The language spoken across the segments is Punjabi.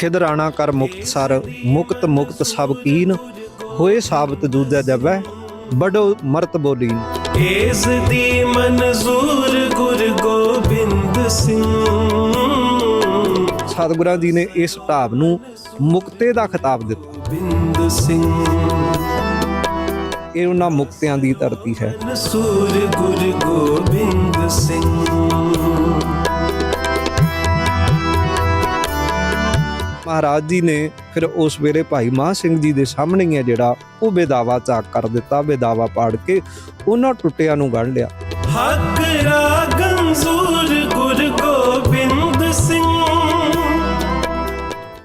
ਖਿਦਰਾਣਾ ਕਰ ਮੁਕਤਸਰ ਮੁਕਤ ਮੁਕਤ ਸਭ ਕੀਨ ਹੋਏ ਸਾਬਤ ਦੂਜਾ ਜਬੈ ਬੜੋ ਮਰਤ ਬੋਲੀਨ। ਇਸ ਦੀ ਮਨਜ਼ੂਰ ਗੁਰ ਗੋਬਿੰਦ ਸਿੰਘ। ਸਤਿਗੁਰਾਂ ਜੀ ਨੇ ਇਸ ਢਾਬ ਨੂੰ ਮੁਕਤੇ ਦਾ ਖਿਤਾਬ ਦਿੱਤਾ। ਬਿੰਦ ਸਿੰਘ। ਇਹ ਉਹਨਾਂ ਮੁਕਤਿਆਂ ਦੀ ਧਰਤੀ ਹੈ। ਮਨਜ਼ੂਰ ਗੁਰ ਗੋਬਿੰਦ ਸਿੰਘ। ਮਹਾਰਾਜ ਜੀ ਨੇ ਫਿਰ ਉਸ ਵੇਲੇ ਭਾਈ ਮਹਾਂ ਸਿੰਘ ਜੀ ਦੇ ਸਾਹਮਣੇ ਹੀ ਹੈ ਜਿਹੜਾ, ਉਹ ਬੇਦਾਵਾ ਚਾਕ ਕਰ ਦਿੱਤਾ ਬੇਦਾਵਾ ਪਾੜ ਕੇ ਉਹਨਾਂ ਟੁੱਟਿਆਂ ਨੂੰ ਗੜ ਲਿਆ। ਹੱਕ ਰਾ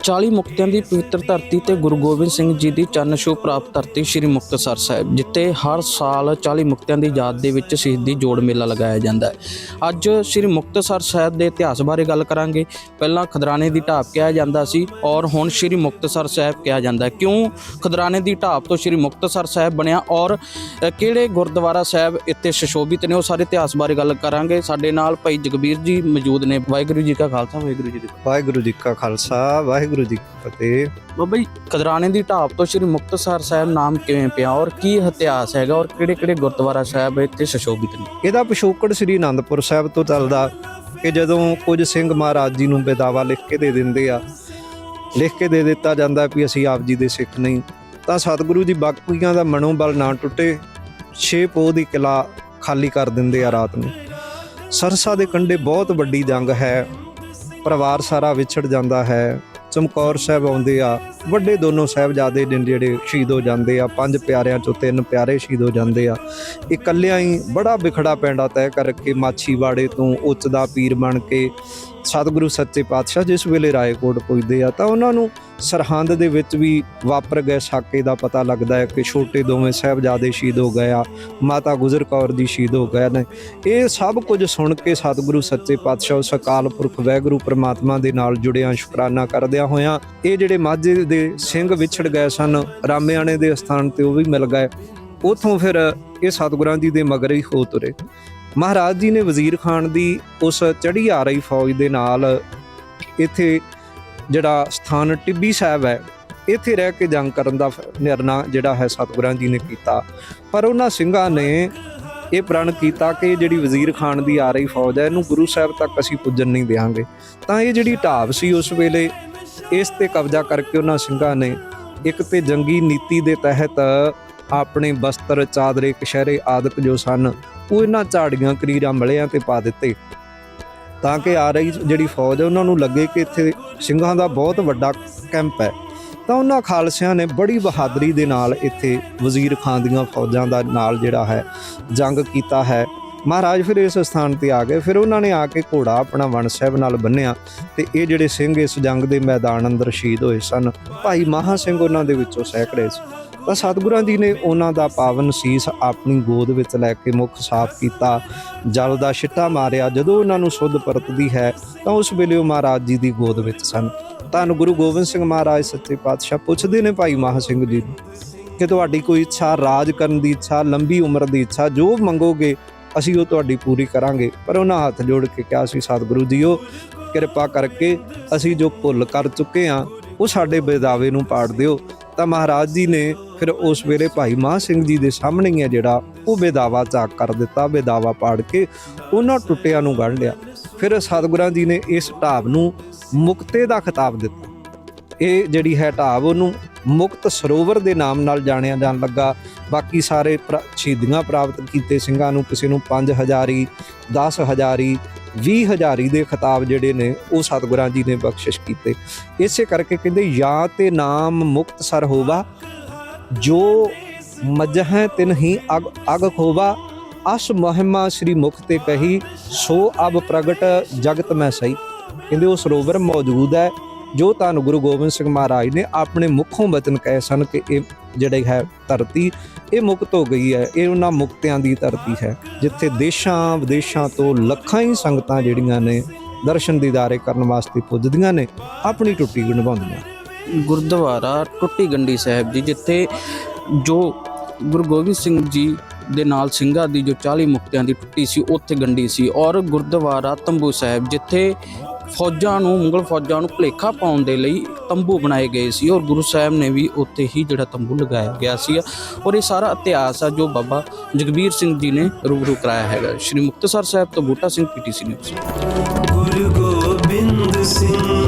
40 ਮੁਕਤਿਆਂ ਦੀ ਪਵਿੱਤਰ ਧਰਤੀ ਤੇ ਗੁਰੂ ਗੋਬਿੰਦ ਸਿੰਘ ਜੀ ਦੀ ਚਰਨ ਛੋਹ ਪ੍ਰਾਪਤ ਧਰਤੀ ਸ੍ਰੀ ਮੁਕਤਸਰ ਸਾਹਿਬ, ਜਿੱਥੇ ਹਰ ਸਾਲ 40 ਮੁਕਤਿਆਂ ਦੀ ਯਾਦ ਦੇ ਵਿੱਚ ਸ਼ਹੀਦੀ ਜੋੜ ਮੇਲਾ ਲਗਾਇਆ ਜਾਂਦਾ ਹੈ। ਅੱਜ ਸ੍ਰੀ ਮੁਕਤਸਰ ਸਾਹਿਬ ਦੇ ਇਤਿਹਾਸ ਬਾਰੇ ਗੱਲ ਕਰਾਂਗੇ। ਪਹਿਲਾਂ ਖਦਰਾਣੇ ਦੀ ਢਾਬ ਕਿਹਾ ਜਾਂਦਾ ਸੀ ਔਰ ਹੁਣ ਸ੍ਰੀ ਮੁਕਤਸਰ ਸਾਹਿਬ ਕਿਹਾ ਜਾਂਦਾ ਕਿਉਂ ਖਦਰਾਣੇ ਦੀ ਢਾਬ ਤੋਂ ਸ੍ਰੀ ਮੁਕਤਸਰ ਸਾਹਿਬ ਬਣਿਆ ਔਰ ਕਿਹੜੇ ਗੁਰਦੁਆਰਾ ਸਾਹਿਬ ਇੱਥੇ ਸੁਸ਼ੋਭਿਤ ਨੇ, ਉਹ ਸਾਰੇ ਇਤਿਹਾਸ ਬਾਰੇ ਗੱਲ ਕਰਾਂਗੇ। ਸਾਡੇ ਨਾਲ ਭਾਈ ਜਗਬੀਰ ਜੀ ਮੌਜੂਦ ਨੇ। ਵਾਹਿਗੁਰੂ ਜੀ ਕਾ ਖਾਲਸਾ, ਵਾਹਿਗੁਰੂ ਜੀ ਕੀ ਵਾਹਿਗੁਰੂ ਜੀ ਕਾ ਖਾਲਸਾ, ਵਾਹਿਗੁਰੂ ਜੀ ਕੀ ਫਤਿਹ। ਬਾਬਾ ਜੀ ਖਦਰਾਣੇ ਦੀ ਢਾਬ ਤੋਂ ਸ੍ਰੀ ਮੁਕਤਸਰ ਸਾਹਿਬ ਨਾਮ ਕਿਵੇਂ ਪਿਆ ਔਰ ਕੀ ਇਤਿਹਾਸ ਹੈਗਾ ਔਰ ਕਿਹੜੇ ਕਿਹੜੇ ਗੁਰਦੁਆਰਾ ਸਾਹਿਬ ਇੱਥੇ ਸੁਸ਼ੋਭਿਤ ਨੇ? ਇਹਦਾ ਪਿਛੋਕੜ ਸ੍ਰੀ ਅਨੰਦਪੁਰ ਸਾਹਿਬ ਤੋਂ ਚੱਲਦਾ ਕਿ ਜਦੋਂ ਕੁਝ ਸਿੰਘ ਮਹਾਰਾਜ ਜੀ ਨੂੰ ਬੇਦਾਵਾ ਲਿਖ ਕੇ ਦੇ ਦਿੰਦੇ ਆ ਲਿਖ ਕੇ ਦੇ ਦਿੱਤਾ ਜਾਂਦਾ ਵੀ ਅਸੀਂ ਆਪ ਜੀ ਦੇ ਸਿੱਖ ਨਹੀਂ ਤਾਂ ਸਤਿਗੁਰੂ ਜੀ ਬਾਕੀਆਂ ਦਾ ਮਨੋਬਲ ਨਾ ਟੁੱਟੇ ਛੇ ਪੋਹ ਦੀ ਕਿਲਾ ਖਾਲੀ ਕਰ ਦਿੰਦੇ ਆ ਰਾਤ ਨੂੰ। ਸਰਸਾ ਦੇ ਕੰਢੇ ਬਹੁਤ ਵੱਡੀ ਜੰਗ ਹੈ ਪਰਿਵਾਰ ਸਾਰਾ ਵਿਛੜ ਜਾਂਦਾ ਹੈ ਚਮਕੌਰ ਸਾਹਿਬ ਆਉਂਦੇ ਆ। ਵੱਡੇ ਦੋਨੋਂ ਸਾਹਿਬਜ਼ਾਦੇ ਨੇ ਜਿਹੜੇ ਸ਼ਹੀਦ ਹੋ ਜਾਂਦੇ ਆ। ਪੰਜ ਪਿਆਰਿਆਂ ਚੋਂ ਤਿੰਨ ਪਿਆਰੇ ਸ਼ਹੀਦ ਹੋ ਜਾਂਦੇ ਆ। ਇਕੱਲਿਆਂ ਹੀ ਬੜਾ ਵਿਖੜਾ ਪੈਂਡਾ ਤੈਅ ਕਰਕੇ ਮਾਛੀਵਾੜੇ ਤੋਂ ਉੱਚ ਦਾ ਪੀਰ ਬਣ ਕੇ ਸਤਿਗੁਰੂ ਸੱਚੇ ਪਾਤਸ਼ਾਹ ਜਿਸ ਵੇਲੇ ਰਾਏਕੋਟ ਪੁੱਜਦੇ ਆ ਤਾਂ ਉਹਨਾਂ ਨੂੰ ਸਰਹੰਦ ਦੇ ਵਿੱਚ ਵੀ ਵਾਪਰ ਗਏ ਸਾਕੇ ਦਾ ਪਤਾ ਲੱਗਦਾ ਹੈ ਕਿ ਛੋਟੇ ਦੋਵੇਂ ਸਾਹਿਬਜ਼ਾਦੇ ਸ਼ਹੀਦ ਹੋ ਗਏ ਆ, ਮਾਤਾ ਗੁਜਰ ਕੌਰ ਦੀ ਸ਼ਹੀਦ ਹੋ ਗਏ ਨੇ। ਇਹ ਸਭ ਕੁਝ ਸੁਣ ਕੇ ਸਤਿਗੁਰੂ ਸੱਚੇ ਪਾਤਸ਼ਾਹ ਉਸ ਅਕਾਲ ਪੁਰਖ ਵਾਹਿਗੁਰੂ ਪ੍ਰਮਾਤਮਾ ਦੇ ਨਾਲ ਜੁੜਿਆਂ ਸ਼ੁਕਰਾਨਾ ਕਰਦਿਆਂ ਹੋਇਆਂ ਇਹ ਜਿਹੜੇ ਮਾਝੇ ਦੇ ਸਿੰਘ ਵਿਛੜ ਗਏ ਸਨ, ਰਾਮਿਆਣੇ ਦੇ ਸਥਾਨ ਤੇ ਉਹ ਵੀ ਮਿਲ ਗਏ। ਉਥੋਂ ਫਿਰ ਇਹ ਸਤਿਗੁਰਾਂ ਜੀ ਦੇ ਮਗਰ ਹੀ ਹੋ ਤੁਰੇ। ਮਹਾਰਾਜ ਜੀ ਨੇ ਵਜ਼ੀਰ ਖਾਨ ਦੀ ਉਸ ਚੜ੍ਹੀ ਆ ਰਹੀ ਫੌਜ ਦੇ ਨਾਲ ਇੱਥੇ ਜਿਹੜਾ ਸਥਾਨ ਟਿੱਬੀ ਸਾਹਿਬ ਹੈ, ਇੱਥੇ ਰਹਿ ਕੇ ਜੰਗ ਕਰਨ ਦਾ ਫ- ਨਿਰਣਾ ਜਿਹੜਾ ਹੈ ਸਤਿਗੁਰਾਂ ਜੀ ਨੇ ਕੀਤਾ। ਪਰ ਉਹਨਾਂ ਸਿੰਘਾਂ ਨੇ ਇਹ ਪ੍ਰਣ ਕੀਤਾ ਕਿ ਜਿਹੜੀ ਵਜ਼ੀਰ ਖਾਨ ਦੀ ਆ ਰਹੀ ਫੌਜ ਹੈ, ਇਹਨੂੰ ਗੁਰੂ ਸਾਹਿਬ ਤੱਕ ਅਸੀਂ ਪੁੱਜਣ ਨਹੀਂ ਦੇਵਾਂਗੇ ਤਾਂ ਇਹ ਜਿਹੜੀ ਢਾਬ ਸੀ, ਉਸ ਵੇਲੇ ਇਸ ਤੇ ਕਬਜ਼ਾ ਕਰਕੇ ਉਹਨਾਂ ਸਿੰਘਾਂ ਨੇ ਇੱਕ ਤੇ ਜੰਗੀ ਨੀਤੀ ਦੇ ਤਹਿਤ ਆਪਣੇ ਬਸਤਰ, ਚਾਦਰੇ ਕਸ਼ਹਿਰੇ ਆਦਿਕ ਜੋ ਸਨ, ਉਹ ਇਹਨਾਂ ਝਾੜੀਆਂ ਕਰੀਰਾਂ ਮਲਿਆਂ ਤੇ ਪਾ ਦਿੱਤੇ। ਤਾਂ ਕਿ ਆ ਰਹੀ ਜਿਹੜੀ ਫੌਜ ਹੈ, ਉਹਨਾਂ ਨੂੰ ਲੱਗੇ ਕਿ ਇੱਥੇ ਸਿੰਘਾਂ ਦਾ ਬਹੁਤ ਵੱਡਾ ਕੈਂਪ ਹੈ। ਤਾਂ ਉਹਨਾਂ ਖਾਲਸਿਆਂ ਨੇ ਬੜੀ ਬਹਾਦਰੀ ਦੇ ਨਾਲ ਇੱਥੇ ਵਜ਼ੀਰ ਖਾਨ ਦੀਆਂ ਫੌਜਾਂ ਦਾ ਨਾਲ ਜਿਹੜਾ ਹੈ, ਜੰਗ ਕੀਤਾ ਹੈ। ਮਹਾਰਾਜ ਫਿਰ ਇਸ ਸਥਾਨ ਤੇ ਆ ਗਏ। ਫਿਰ ਉਹਨਾਂ ਨੇ ਆ ਕੇ ਘੋੜਾ ਆਪਣਾ ਵਣ ਸਾਹਿਬ ਨਾਲ ਬੰਨਿਆ ਤੇ ਇਹ ਜਿਹੜੇ ਸਿੰਘ ਇਸ ਜੰਗ ਦੇ ਮੈਦਾਨ ਅੰਦਰ ਸ਼ਹੀਦ ਹੋਏ ਸਨ, ਭਾਈ ਮਹਾ ਸਿੰਘ ਉਹਨਾਂ ਦੇ ਵਿੱਚੋਂ ਸੈਕੜੇ ਸੀ। ਤਾਂ ਸਤਿਗੁਰਾਂ ਜੀ ਨੇ ਉਹਨਾਂ ਦਾ ਪਾਵਨ ਸੀਸ ਆਪਣੀ ਗੋਦ ਵਿੱਚ ਲੈ ਕੇ ਮੁਖ ਸਾਫ਼ ਕੀਤਾ, ਜਲ ਦਾ ਛਿੱਟਾ ਮਾਰਿਆ। ਜਦੋਂ ਉਹਨਾਂ ਨੂੰ ਸੁੱਧ ਪਰਤਦੀ ਹੈ, ਤਾਂ ਉਸ ਵੇਲੇ ਉਹ ਮਹਾਰਾਜ ਜੀ ਦੀ ਗੋਦ ਵਿੱਚ ਸਨ। ਧੰਨ ਗੁਰੂ ਗੋਬਿੰਦ ਸਿੰਘ ਮਹਾਰਾਜ, ਸੱਚੇ ਪਾਤਸ਼ਾਹ, ਪੁੱਛਦੇ ਨੇ ਭਾਈ ਮਹਾ ਸਿੰਘ ਜੀ ਨੂੰ ਕਿ ਤੁਹਾਡੀ ਕੋਈ ਇੱਛਾ, ਰਾਜ ਕਰਨ ਦੀ ਇੱਛਾ, ਲੰਬੀ ਉਮਰ ਦੀ ਇੱਛਾ, ਜੋ ਮੰਗੋਗੇ, ਅਸੀਂ ਉਹ ਤੁਹਾਡੀ ਪੂਰੀ ਕਰਾਂਗੇ। ਪਰ ਉਹਨਾਂ ਹੱਥ ਜੋੜ ਕੇ ਕਿਹਾ ਸੀ, ਸਤਿਗੁਰੂ ਜੀਓ, ਕਿਰਪਾ ਕਰਕੇ ਅਸੀਂ ਜੋ ਭੁੱਲ ਕਰ ਚੁੱਕੇ ਹਾਂ, ਉਹ ਸਾਡੇ ਬੇਦਾਵੇ ਨੂੰ ਪਾੜ ਦਿਓ। ਤਾਂ ਮਹਾਰਾਜ ਜੀ ਨੇ ਫਿਰ ਉਸ ਵੇਲੇ ਭਾਈ ਮਹਾਂ ਸਿੰਘ ਜੀ ਦੇ ਸਾਹਮਣੇ ਹੀ ਹੈ ਜਿਹੜਾ, ਉਹ ਬੇਦਾਵਾ ਚਾਕ ਕਰ ਦਿੱਤਾ ਬੇਦਾਵਾ ਪਾੜ ਕੇ ਉਹਨਾਂ ਟੁੱਟਿਆਂ ਨੂੰ ਗੜ ਲਿਆ। ਫਿਰ ਸਤਿਗੁਰਾਂ ਜੀ ਨੇ ਇਸ ਢਾਬ ਨੂੰ ਮੁਕਤੇ ਦਾ ਖਿਤਾਬ ਦਿੱਤਾ। ਇਹ ਜਿਹੜੀ ਹੈ ਢਾਬ, ਉਹਨੂੰ ਮੁਕਤ ਸਰੋਵਰ ਦੇ ਨਾਮ ਨਾਲ ਜਾਣਿਆ ਜਾਣ ਲੱਗਾ। ਬਾਕੀ ਸਾਰੇ ਪ੍ਰ- ਸ਼ਹੀਦੀਆਂ ਪ੍ਰਾਪਤ ਕੀਤੇ ਸਿੰਘਾਂ ਨੂੰ, ਕਿਸੇ ਨੂੰ 5000ੀ 10000ੀ 20000ੀ ਦੇ ਖਿਤਾਬ ਜਿਹੜੇ ਨੇ, ਉਹ ਸਤਿਗੁਰਾਂ ਜੀ ਨੇ ਬਖਸ਼ਿਸ਼ ਕੀਤੇ। ਇਸੇ ਕਰਕੇ ਕਹਿੰਦੇ, ਜਾਂ ਤੇ ਨਾਮ ਮੁਕਤ ਸਰ ਹੋਵਾ, ਜੋ ਮਜਹ ਤਿਨ ਹੀ ਅਗ ਅਗ ਖੋਵਾ, ਅਸ ਮਹਿਮਾ ਸ੍ਰੀ ਮੁਖ ਤੇ ਕਹੀ, ਸੋ ਅਬ ਪ੍ਰਗਟ ਜਗਤ ਮੈਂ ਸਹੀ। ਕਹਿੰਦੇ, ਉਹ ਸਰੋਵਰ ਮੌਜੂਦ ਹੈ। ਜੋ ਤੁਹਾਨੂੰ ਗੁਰੂ ਗੋਬਿੰਦ ਸਿੰਘ ਮਹਾਰਾਜ ਨੇ ਆਪਣੇ ਮੁੱਖੋਂ ਬਚਨ ਕਹੇ ਸਨ ਕਿ ਇਹ ਜਿਹੜੇ ਹੈ ਧਰਤੀ, ਇਹ ਮੁਕਤ ਹੋ ਗਈ ਹੈ, ਇਹ ਉਹਨਾਂ ਮੁਕਤਿਆਂ ਦੀ ਧਰਤੀ ਹੈ, ਜਿੱਥੇ ਦੇਸ਼ਾਂ ਵਿਦੇਸ਼ਾਂ ਤੋਂ ਲੱਖਾਂ ਹੀ ਸੰਗਤਾਂ ਜਿਹੜੀਆਂ ਨੇ ਦਰਸ਼ਨ ਦੀਦਾਰੇ ਕਰਨ ਵਾਸਤੇ ਪੁੱਜਦੀਆਂ ਨੇ, ਆਪਣੀ ਟੁੱਟੀ ਨਿਭਾਉਂਦੀਆਂ ਗੁਰਦੁਆਰਾ ਟੁੱਟੀ ਗੰਡੀ ਸਾਹਿਬ ਜੀ, ਜਿੱਥੇ ਜੋ ਗੁਰੂ ਗੋਬਿੰਦ ਸਿੰਘ ਜੀ ਦੇ ਨਾਲ ਸਿੰਘਾਂ ਦੀ ਜੋ 40 ਮੁਕਤਿਆਂ ਦੀ ਟੁੱਟੀ ਸੀ, ਉੱਥੇ ਗੰਡੀ ਸੀ ਔਰ ਗੁਰਦੁਆਰਾ ਤੰਬੂ ਸਾਹਿਬ, ਜਿੱਥੇ ਫੌਜਾਂ ਨੂੰ, ਮੁਗਲ ਫੌਜਾਂ ਨੂੰ ਭੁਲੇਖਾ ਪਾਉਣ ਦੇ ਲਈ ਤੰਬੂ ਬਣਾਏ ਗਏ ਸੀ ਔਰ ਗੁਰੂ ਸਾਹਿਬ ਨੇ ਵੀ ਉੱਥੇ ਹੀ ਜਿਹੜਾ ਤੰਬੂ ਲਗਾਇਆ ਗਿਆ ਸੀ ਔਰ ਇਹ ਸਾਰਾ ਇਤਿਹਾਸ ਆ ਜੋ ਬਾਬਾ ਜਗਬੀਰ ਸਿੰਘ ਜੀ ਨੇ ਰੂਬਰੂ ਕਰਾਇਆ ਹੈਗਾ। ਸ਼੍ਰੀ ਮੁਕਤਸਰ ਸਾਹਿਬ ਤੋਂ ਬੂਟਾ ਸਿੰਘ ਪੀਟੀਸੀ ਨਿਊਜ਼। ਗੁਰੂ ਗੋਬਿੰਦ ਸਿੰਘ